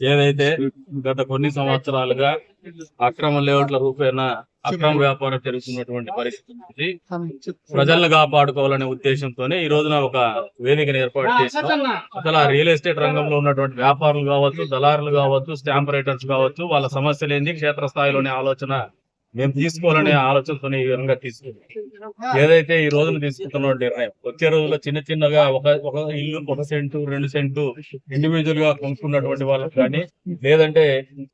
ఏదైతే గత కొన్ని సంవత్సరాలుగా అక్రమ లేఅవుట్ల రూపేణ అక్రమ వ్యాపారం జరుగుతున్నటువంటి పరిస్థితి ప్రజలను కాపాడుకోవాలనే ఉద్దేశంతోనే ఈ రోజున ఒక వేదికను ఏర్పాటు చేస్తాం అసలు ఆ రియల్ ఎస్టేట్ రంగంలో ఉన్నటువంటి వ్యాపారులు కావచ్చు దళారులు కావచ్చు స్టాంప్ రైటర్స్ కావచ్చు వాళ్ళ సమస్యలు ఏంది క్షేత్రస్థాయిలోనే ఆలోచన మేము తీసుకోవాలనే ఆలోచనతో ఈ విధంగా తీసుకుంటాం ఏదైతే ఈ రోజున తీసుకుంటున్న నిర్ణయం వచ్చే రోజుల్లో చిన్న చిన్నగా ఒక ఒక ఇల్లు ఒక సెంటు రెండు సెంటు ఇండివిజువల్గా కొనుక్కున్నటువంటి వాళ్ళకి కానీ లేదంటే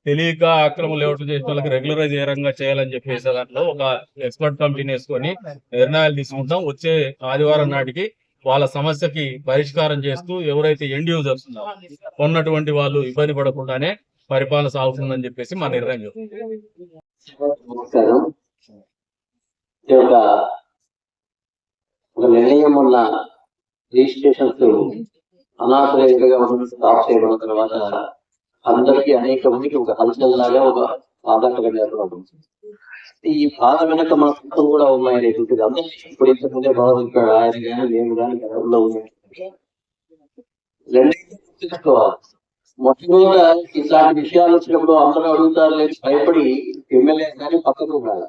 తెలియక అక్రమ లేఅవుట్లు చేసిన వాళ్ళకి రెగ్యులరైజ్ ఏ రకంగా చేయాలని చెప్పేసి దాంట్లో ఒక ఎక్స్పర్ట్ కమిటీని వేసుకొని నిర్ణయాలు తీసుకుంటాం. వచ్చే ఆదివారం నాటికి వాళ్ళ సమస్యకి పరిష్కారం చేస్తూ ఎవరైతే ఎండ్ యూజర్స్ ఉన్నారో కొన్నటువంటి వాళ్ళు ఇబ్బంది పడకుండానే పరిపాలన సాగుతుందని చెప్పేసి మా నిర్ణయం. నమస్కారం. ఇది ఒక ఒక నిర్ణయం ఉన్న రిజిస్ట్రేషన్స్ అనాథరేఖగా స్టాప్ చేయడం తర్వాత అందరికీ అనేక మందికి ఒక హల్చల్ లాగా ఒక ఆధారంగా ఏర్పడుతుంది ఈ బాధ వెనక మా కుటుంబం కూడా ఉన్నాయి ఉన్నాయనేటువంటిది అందరికీ ఇప్పుడు ఇంతకుముందే బాధ ఇక్కడ ఆయన కానీ నేను కానీ గతంలో ఉన్నాయి రెండైతే గుర్తుంచుకోవాలి మొట్టమొదట ఇట్లాంటి విషయాలు వచ్చినప్పుడు అందరూ అడుగుతారు లేదు భయపడి ఎమ్మెల్యే కానీ పక్కకు రాలి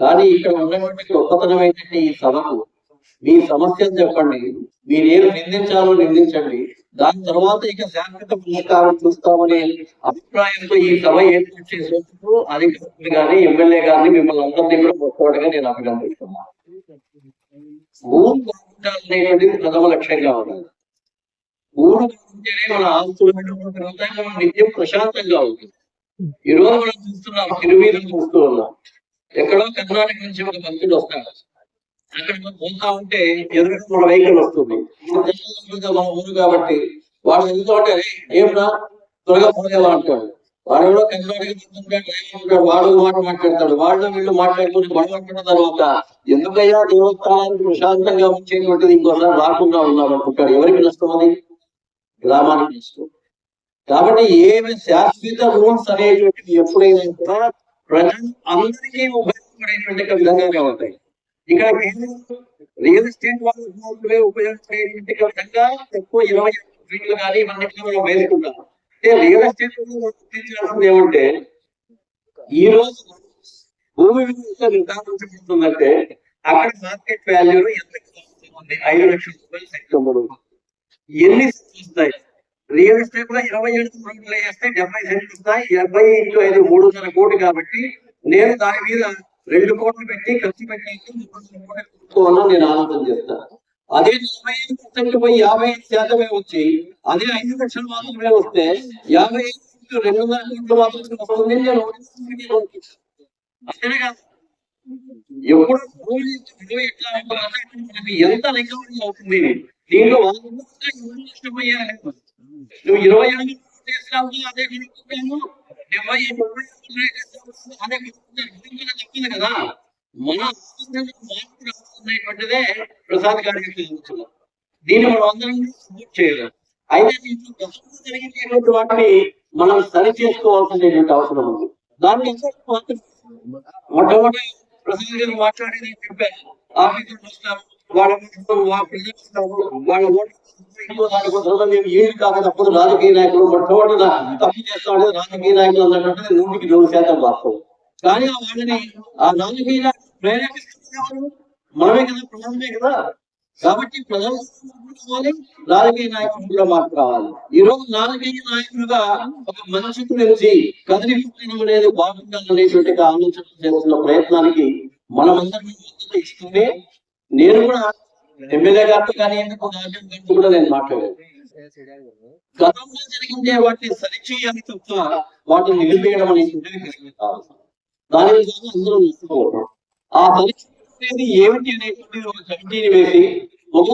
కానీ ఇక్కడ ఉన్నటువంటి గొప్పతనం ఏంటంటే ఈ సభకు మీ సమస్యలు చెప్పండి మీరేం నిందించాలో నిందించండి. దాని తర్వాత ఇక శాశ్వత పరిష్కారం చూస్తామనే అభిప్రాయంతో ఈ సభ ఏర్పాటు చేసేందుకు అధికారులు కానీ ఎమ్మెల్యే గారిని మిమ్మల్ని అందరినీ కూడా గొప్పవాడుగా నేను అభినందిస్తున్నాను ఊరు బాగుండాలనేటువంటిది ప్రథమ లక్ష్యంగా ఉండాలి. ఊరు బాగుంటేనే మన ఆస్తులు పెరుగుతాయి మనం నిత్యం ప్రశాంతంగా ఉంటుంది. ఈ రోజు మనం చూస్తున్నాం. తిరువీధులు చూస్తూ ఉన్నాం ఎక్కడో కర్ణాటక నుంచి ఒక భక్తుడు వస్తాడు. అక్కడ మనం పోతా ఉంటే ఎదురు మన వెహికల్ వస్తుంది. మన ఊరు కాబట్టి వాడు వెళ్తూ ఉంటే ఏమన్నా త్వరగా పోలేవా? అంటాడు. వాడు ఎవడో కర్ణాటక చెప్తుంటాడు ఉంటాడు వాడు మాట మాట్లాడతాడు వాళ్ళు వీళ్ళు మాట్లాడుకుని గొడవ తర్వాత ఎందుకయ్యా దేవస్థానానికి ప్రశాంతంగా ఉంచేటువంటిది ఇంకోసారి రాకుండా ఉన్నాం అనుకుంటాడు ఎవరికి నష్టం అది? గ్రామానికి నష్టం. కాబట్టి ఏమి శాశ్వత రూల్స్ అనేటువంటివి ఎప్పుడైనా కూడా ప్రజలు అందరికీ ఉపయోగపడేటువంటి ఒక విధంగానే ఉంటాయి. ఇక్కడ రియల్ ఎస్టేట్ వాళ్ళు ఉపయోగపడేటువంటి విధంగా తక్కువ ఇరవై ఫీట్లు కానీ ఇవన్నీ మనం వేసుకుంటాం. అంటే రియల్ ఎస్టేట్ గుర్తించాల్సింది ఏమంటే ఈ రోజు భూమి విలువ నిర్ధారించబడుతుందంటే అక్కడ మార్కెట్ వాల్యూ ఎంత ఉంది ఐదు లక్షల రూపాయలు సెక్టర్ ఎన్ని వస్తాయి? రియల్ ఎస్టేట్లో ఇరవై ఏడు కోట్లు వేస్తే డెబ్బై సెంట్లు వస్తాయి. డెబ్బై ఇంటూ ఐదు మూడున్నర కోటి కాబట్టి నేను దాని మీద రెండు కోట్లు పెట్టి ఖర్చు పెట్టేసి మూడున్నర కోట్లు కొనుక్కోవాలని నేను ఆలోచన చేస్తాను అదే నలభై ఐదు పర్సెంట్ పోయి యాభై ఐదు శాతమే వచ్చి అదే ఐదు లక్షలు మాత్రమే వస్తే యాభై ఐదు ఇంటూ వందల కోట్లు మాత్రమే వస్తుంది నేను అంతేనే కాదు. ఎప్పుడు భూమి విలువ ఎట్లా ఉంటుందంటే మనకి ఎంత రికవరీ అవుతుంది? దీంట్లో వాళ్ళు ఎవరు నష్టపోయారు? నువ్వు ఇరవై ఐదు చేసినావు అదే కొనుక్కుంటాను డెబ్బై అదే కొనుక్కుంటాను చెప్పింది కదా. మన ఆలోచనలో మార్పు రావాలనేటువంటిదే ప్రసాద్ గారికి యొక్క దీన్ని మనం అందరం సపోర్ట్ చేయలేం. అయితే దీంట్లో గతంలో జరిగినటువంటి వాటిని మనం సరి చేసుకోవాల్సినటువంటి అవసరం ఉంది. దాన్ని మొట్టమొదటి ప్రసాద్ గారు మాట్లాడేది చెప్పారు ఆఫీసులు వస్తాము. వాళ్ళ ముందు వాళ్ళ ఓట్లు ఇంకో ఏది కాక తప్పదు రాజకీయ నాయకులు మొట్టమొదటి తప్పు చేస్తాడు రాజకీయ నాయకులు అన్నటువంటిది నూటికి నూరు శాతం వాస్తవం. కానీ ఆ వాళ్ళని ఆ రాజకీయ నాయకులు ప్రేరేపిస్తున్నారు మనమే కదా ప్రజలమే కదా. కాబట్టి ప్రజలు కావాలి రాజకీయ నాయకులు కూడా మార్పు కావాలి. ఈ రోజు రాజకీయ నాయకులుగా ఒక మనిషి గురించి కదిలి అనేది బాగుండాలనేటువంటి ఆలోచన చేస్తున్న ప్రయత్నానికి మనమందరం ఇస్తూనే నేను కూడా ఎమ్మెల్యే గారితో కానీ ఎందుకు రాజ్యం గారితో కూడా నేను మాట్లాడాను గతంలో జరిగిందే వాటిని సరిచేయాలి తప్ప వాటిని నిలిపేయడం అనేటువంటిది కరెక్ట్ కాదు. దాని అందరూ నష్టపోవడం ఆ పరీక్ష అనేది ఏమిటి అనేటువంటి ఒక కమిటీని వేసి ఒక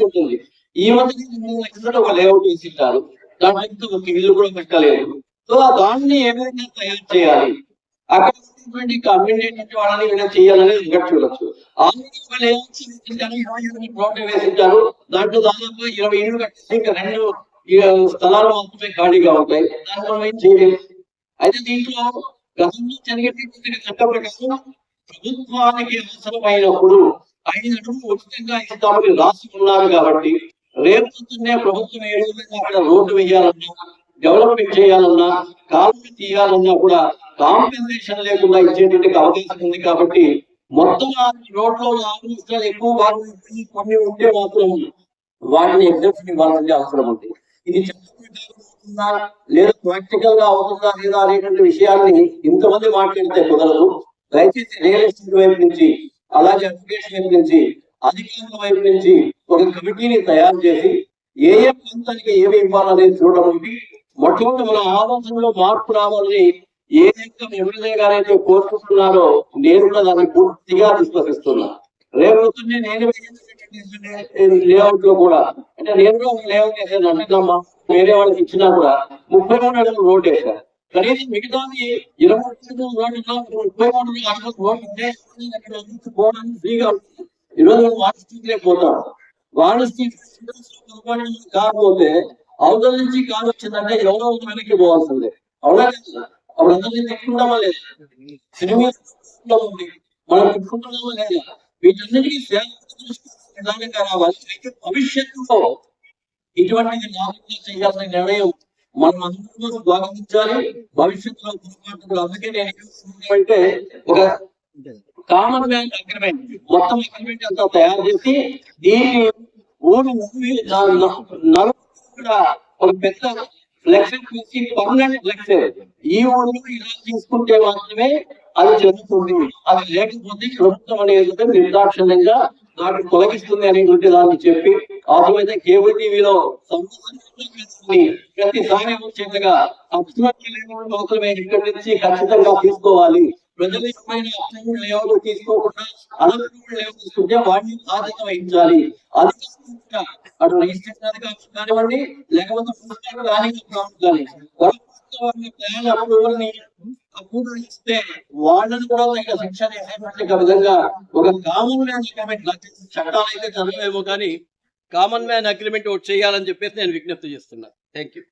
ఉంటుంది ఈ మధ్య ఒక లేఅవుట్ వేసి ఉంటారు దాంట్లో ఒక ఇల్లు కూడా పెట్టలేదు సో ఆ దాన్ని ఏ విధంగా తయారు చేయాలి? అక్కడ కమ్యూనిటీ వాళ్ళని వీళ్ళని చేయాలనేది ఒకటి చూడొచ్చు. ఆల్రెడీ ఒక లేఅవుట్స్ ఇరవై ఎనిమిది ప్లాట్లు వేసింటారు దాంట్లో దాదాపు ఇరవై ఇల్లు కట్టేసి ఇంకా రెండు స్థలాలు మాత్రమే ఖాళీగా ఉంటాయి. దాన్ని మనం ఏం చేయలేము అయితే దీంట్లో గతంలో జరిగేటటువంటి చట్ట ప్రకారం ప్రభుత్వానికి అవసరమైనప్పుడు ఐదు అడుగులు ఉచితంగా ఇస్తామని రాసి ఉన్నారు కాబట్టి రేపు పొద్దున్నే ప్రభుత్వం ఏ విధంగా అక్కడ రోడ్డు వేయాలన్నా డెవలప్మెంట్ చేయాలన్నా కాలువ తీయాలన్నా కూడా కాంపెన్సేషన్ లేకుండా ఇచ్చేటువంటి అవకాశం ఉంది కాబట్టి మొత్తం రోడ్లో ఆల్మోస్ట్ ఎక్కువ భాగం కొన్ని ఉంటే మాత్రం వాటిని ఎగ్జామ్షన్ ఇవ్వాలని అవసరం ఉంది. ఇది అవుతుందా లేదా ప్రాక్టికల్గా అవుతుందా లేదా అనేటువంటి విషయాన్ని ఇంతమంది మాట్లాడితే కుదరదు. దయచేసి రియల్ ఎస్టేట్ వైపు నుంచి అలాగే అడ్వకేషన్ వైపు నుంచి అధికారుల వైపు నుంచి ఒక కమిటీని తయారు చేసి ఏ ఏ ప్రాంతానికి ఏమి ఇవ్వాలనేది చూడడం మొట్టమొదటి మన ఆలోచనలో మార్పు రావాలని ఏదైతే ఎమ్మెల్యే గారైతే కోరుకుంటున్నారో నేను కూడా దాన్ని పూర్తిగా విశ్వసిస్తున్నా. రేపు పొద్దున్నే నేను లేఅవుట్లో కూడా అంటే నేను కూడా లేఅవుట్ చేశాను అంటే మా- వేరే వాళ్ళకి ఇచ్చినా కూడా ముప్పై మూడు అడుగులు రోడ్ వేశారు కనీసం మిగతాది ఇరవై అడుగులు రోడ్డు ముప్పై మూడు అడుగులు రోడ్డు పోవడానికి ఫ్రీగా ఈరోజు వాటర్ స్ట్రీట్లే పోతాం. వాటర్ స్ట్రీట్ కాకపోతే అవతల నుంచి కారు వచ్చిందంటే ఎవరో ఒక వెనక్కి పోవాల్సిందే. అవునా కదా? తిట్టుకుంటామా లేదా సినిమా మనం తిట్టుకుంటున్నామా లేదా వీటన్నిటికీ సేవ విధానంగా రావాలి అయితే భవిష్యత్తులో ఇటువంటిది లాభంగా చేయాలనే నిర్ణయం మనం అందరూ భావించాలి భవిష్యత్తులో పొరపాట్లు అందుకే నేను అంటే ఒక కామన్ మ్యాన్ అగ్రిమెంట్ మొత్తం అగ్రిమెంట్ అంతా తయారు చేసి దీన్ని ఊరు నలుగురు కూడా ఒక పెద్ద ఫ్లెక్స్ తీసి పర్మనెంట్ ఫ్లెక్స్ ఈ ఊళ్ళో ఇలా తీసుకుంటే మాత్రమే అది జరుగుతుంది అది లేకపోతే ప్రభుత్వం అనేది నిర్దాక్షిణ్యంగా దాన్ని తొలగిస్తుంది అనేటువంటి దాన్ని చెప్పి అవసరమైతే కేబుల్ టీవీలో ప్రతిసారి వచ్చేట్టుగా అప్రమత్తం మాత్రమే ఇక్కడి నుంచి ఖచ్చితంగా తీసుకోవాలి. ప్రజలు ఏమైనా అప్రూవల్ లేఅవుట్ తీసుకోకుండా అనప్రూవల్ లేవలు తీసుకుంటే వాటిని బాధ్యత వహించాలి. అది కాకుండా అటు రిజిస్ట్రేషన్ కానివ్వండి లేకపోతే మున్సిపల్ ప్లానింగ్ అధికారులు కానీ ప్లాన్ అప్రూవల్ని అప్రూవల్ ఇస్తే వాళ్ళని కూడా ఇక్కడ శిక్ష చేసేటువంటి విధంగా ఒక కామన్ మ్యాన్ అగ్రిమెంట్ చట్టాలు అయితే చదవేమో కానీ కామన్ మ్యాన్ అగ్రిమెంట్ ఒకటి చేయాలని చెప్పేసి నేను విజ్ఞప్తి చేస్తున్నాను థ్యాంక్ యూ